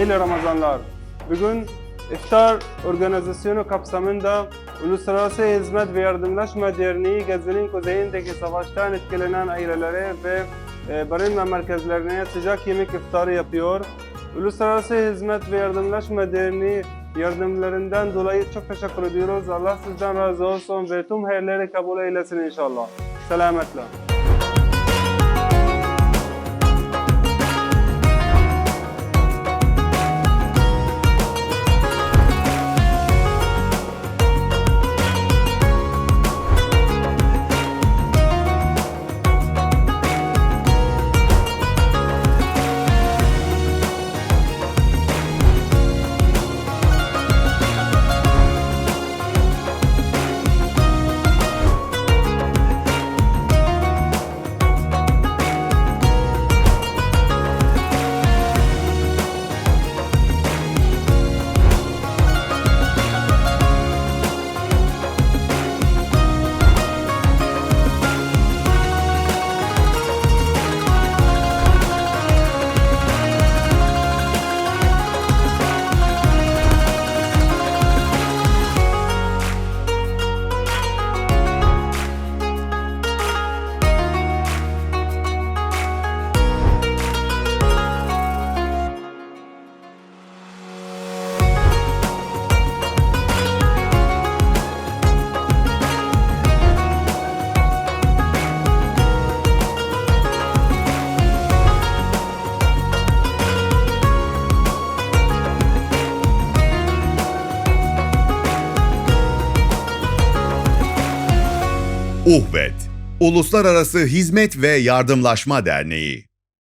Hayırlı Ramazanlar. Bugün iftar organizasyonu kapsamında Uluslararası Hizmet ve Yardımlaşma Derneği Gazze'nin kuzeyindeki savaştan etkilenen ailelere ve e, barınma merkezlerine sıcak yemek iftarı yapıyor. Uluslararası Hizmet ve Yardımlaşma Derneği yardımlarından dolayı çok teşekkür ediyoruz. Allah sizden razı olsun ve tüm hayırları kabul eylesin inşallah. Selametle. Uhvet, Uluslararası Hizmet ve Yardımlaşma Derneği.